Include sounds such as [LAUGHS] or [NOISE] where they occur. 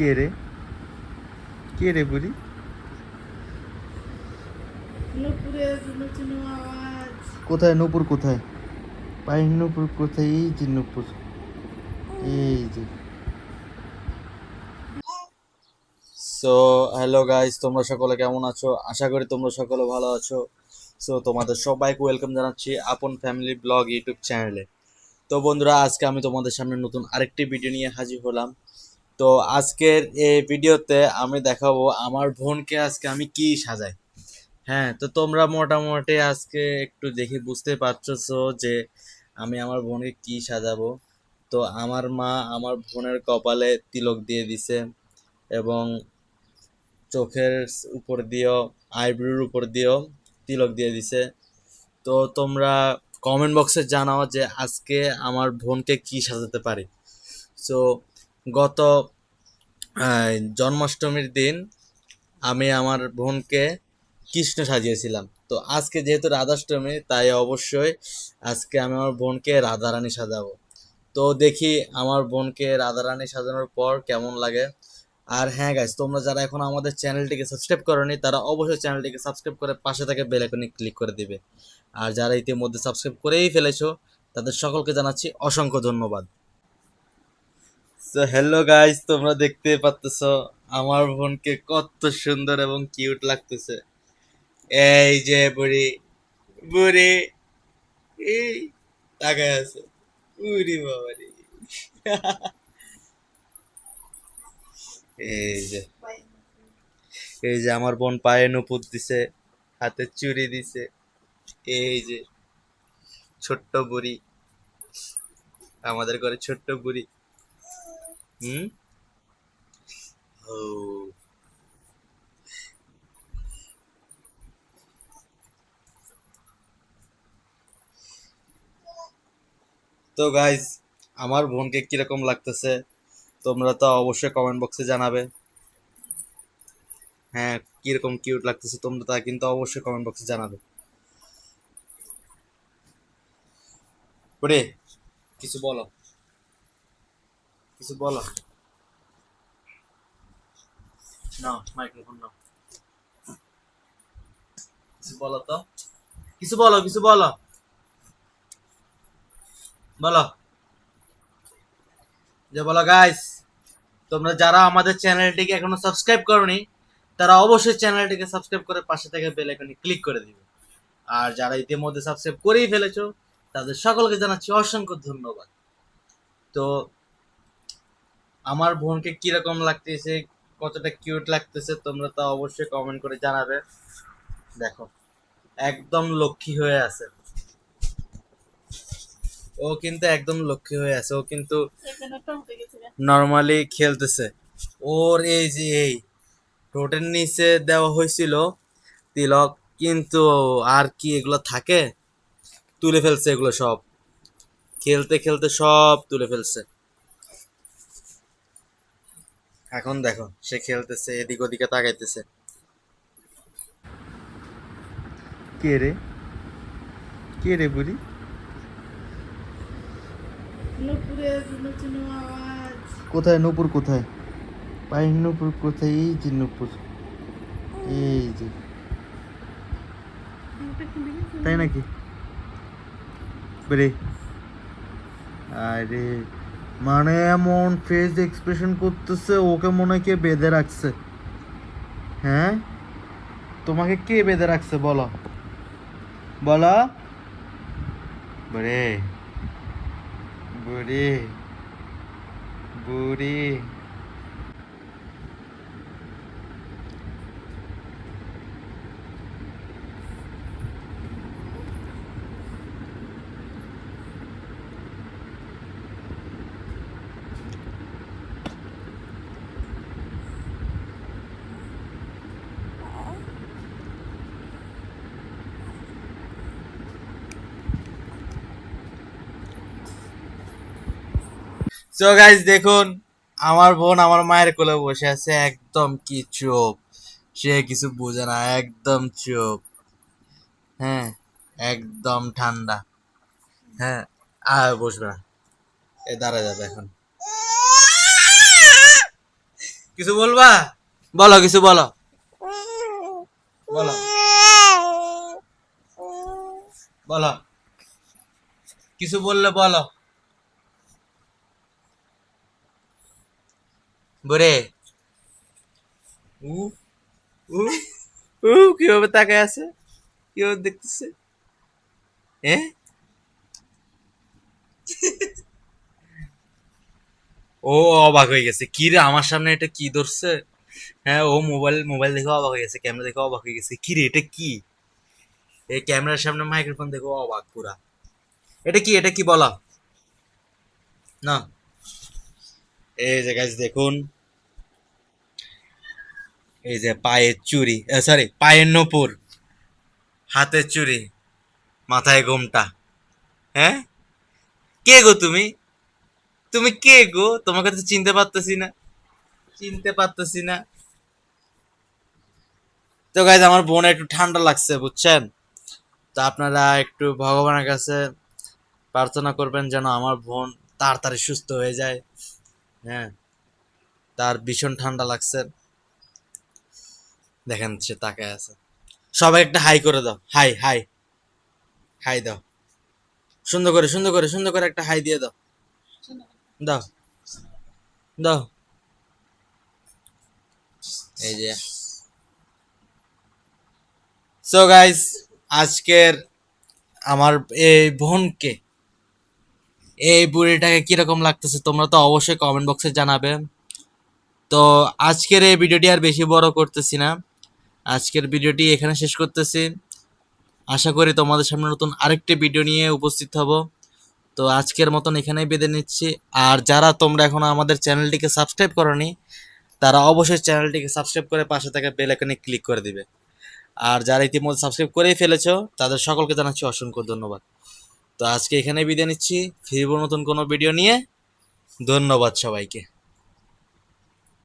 কে রে? কে রে বুড়ি? কোথায় নূপুর কোথায়? পায়ের নূপুর কোথায়? এই যে নূপুর। এই যে। সো হ্যালো গাইস তোমরা সকলে কেমন আছো? আশা করি তোমরা সকলে ভালো আছো। সো তোমাদের সবাইকে ওয়েলকাম জানাচ্ছি আপন ফ্যামিলি ব্লগ ইউটিউব চ্যানেলে তো বন্ধুরা আজকে আমি তোমাদের সামনে নতুন আরেকটি ভিডিও নিয়ে হাজির হলাম। তো আজকের এই ভিডিওতে আমি দেখাবো আমার বোনকে আজকে আমি কি সাজাই। হ্যাঁ তো তোমরা মোটামুটি আজকে একটু দেখে বুঝতে পারছ যে আমি আমার বোনকে কি সাজাবো। তো আমার মা আমার বোনের কপালে তিলক দিয়ে দিছে এবং চোখের উপর দিয়েও, আইব্রোর উপর দিয়েও তিলক দিয়ে দিছে। তো তোমরা কমেন্ট বক্সে জানাও যে আজকে আমার বোনকে কি সাজাতে পারি। সো গত জন্মাষ্টমীর দিন আমি আমার বোনকে কৃষ্ণ সাজিয়েছিলাম। তো আজকে যেহেতু রাধাষ্টমী, তাই অবশ্যই আজকে আমি আমার বোনকে রাধারানী সাজাবো। তো দেখি আমার বোনকে রাধারানী সাজানোর পর কেমন লাগে। আর হ্যাঁ গাইস তোমরা যারা এখন আমাদের চ্যানেলটিকে সাবস্ক্রাইব করনি, তারা অবশ্যই চ্যানেলটিকে সাবস্ক্রাইব করে পাশে থাকা বেল আইকনে ক্লিক করে দিবে। আর যারা ইতিমধ্যে সাবস্ক্রাইব করেই ফেলেছো, তাদের সকলকে জানাচ্ছি অসংখ্য ধন্যবাদ। সো হ্যালো গাইস তোমরা দেখতে পাচ্তেছ আমার বোনকে কত সুন্দর এবং কিউট লাগতেছে। এই যে বুড়ি বুড়ি, এই, তাকায় আছে। বুড়ি বাবারি। এই যে এই যে আমার বোন পায়ে নুপুর দিছে, হাতে চুড়ি দিছে। এই যে, ছোট্ট বুড়ি, আমাদের ঘরে ছোট্ট বুড়ি। হুম ও তো গাইজ আমার বোনকে কীরকম লাগতেছে? তোমরা তো অবশ্যই কমেন্ট বক্সে জানাবে। হ্যাঁ কীরকম কিউট লাগতেছে তোমরা তা কিন্তু অবশ্যই কমেন্ট বক্সে জানাবে। কিছু বলো। কিছু বলো। না মাইক্রোফোন নাও। কিছু বলো তো। কিছু বলো কিছু বলো। বলো। যে বলো গাইস তোমরা যারা আমাদের চ্যানেলটিকে এখনও সাবস্ক্রাইব করনি, তারা অবশ্যই চ্যানেলটিকে সাবস্ক্রাইব করে পাশে থেকে বেল আইকনে ক্লিক করে দিবে। আর যারা ইতিমধ্যে সাবস্ক্রাইব করেই ফেলেছো, তাদের সকলকে জানাচ্ছি অসংখ্য ধন্যবাদ। তো আমার বোনকে কীরকম লাগতেছে, কতটা কিউট লাগতেছে, তোমরা তো অবশ্যই কমেন্ট করে জানাবে। দেখো, একদম লক্ষ্মী হয়ে আছে। ও কিন্তু একদম লক্ষ্মী হয়ে আছে, ও কিন্তু। নর্মালি খেলতেছে। ওর এই যে এই ঠোঁটের নিচে দেওয়া হয়েছিল তিলক, কিন্তু আর কি এগুলো থাকে? তুলে ফেলছে এগুলো সব। খেলতে খেলতে সব তুলে ফেলছে। এখন দেখো সে খেলতেছে এদিক ওদিকে তাকাইতেছে। কে রে? কে রে বুড়ি? কোথায় নূপুর কোথায়? পায়ের নূপুর কোথায়? এই যে নূপুর। এই যে। তাই নাকি? বেরে আরে মানে এমন ফেস এক্সপ্রেশন করতেছে, ওকে মনে হয় কে বেঁধে রাখছে। হ্যাঁ? তোমাকে কে বেঁধে রাখছে, বলো। বলো। বরে বুড়ি। বুড়ি। সো গাইজ দেখুন, আমার বোন আমার মায়ের কোলে বসে আছে, একদম কি চুপ। সে কিছু বোঝে না, একদম চুপ। হ্যাঁ একদম ঠান্ডা। হ্যাঁ আর বসবে না। এ দাঁড়া যাবে এখন। কিছু বলবা? বলো, কিছু বলো। বলো। বলো। কিছু বললে বলো। বরে। উ উ [LAUGHS] উ কীভাবে তাকায় আছে? কীভাবে দেখতেছে? হ্যাঁ ও অবাক হয়ে গেছে। কি রে আমার সামনে এটা কি ধরছে? হ্যাঁ ও মোবাইল মোবাইল দেখে অবাক হয়ে গেছে ক্যামেরা দেখে অবাক হয়ে গেছে। কি রে এটা কি? এই ক্যামেরার সামনে মাইক্রোফোন দেখে অবাক পুরা। এটা কি এটা কি বলা? না। এই যে গাছ দেখুন। এই যে পায়ের চুড়ি সরি পায়ের নপুর, হাতের চুড়ি মাথায় ঘোমটা হ্যাঁ? কে গো তুমি? তুমি কে গো? তোমাকে তো চিনতে পারতেছি না। চিনতে পারতেছি না। তো গাইজ আমার বোন একটু ঠান্ডা লাগছে, বুঝছেন? তো আপনারা একটু ভগবানের কাছে প্রার্থনা করবেন যেন আমার বোন তাড়াতাড়ি সুস্থ হয়ে যায়। হ্যাঁ। তার ভীষণ ঠান্ডা লাগছে। দেখেন সে তাকায় আছে। সবাই একটা হাই করে দাও। High high. হাই দাও। সুন্দর করে সুন্দর করে সুন্দর করে একটা হাই দিয়ে দাও। দাও। দাও। এই যে। সো গাইস আজকের আমার এই বোনকে এই বুড়িটাকে কীরকম লাগতেছে তোমরা তো অবশ্যই কমেন্ট বক্সে জানাবে। তো আজকের এই ভিডিওটি আর বেশি বড় করতেছি না। আজকের ভিডিওটি এখানে শেষ করতেছি। আশা করি তোমাদের সামনে নতুন আরেকটি ভিডিও নিয়ে উপস্থিত হব। তো আজকের মতন এখানেই বেঁধে নিচ্ছি। আর যারা তোমরা এখনও আমাদের চ্যানেলটিকে সাবস্ক্রাইব করনি, তারা অবশ্যই চ্যানেলটিকে সাবস্ক্রাইব করে পাশে থাকা বেল আইকনে ক্লিক করে দিবে। আর যারা ইতিমধ্যে সাবস্ক্রাইব করেই ফেলেছো, তাদের সকলকে জানাচ্ছি অসংখ্য ধন্যবাদ। তো আজকে এখানে বিদায় নিচ্ছি। ফিরবো নতুন কোনো ভিডিও নিয়ে। ধন্যবাদ সবাইকে।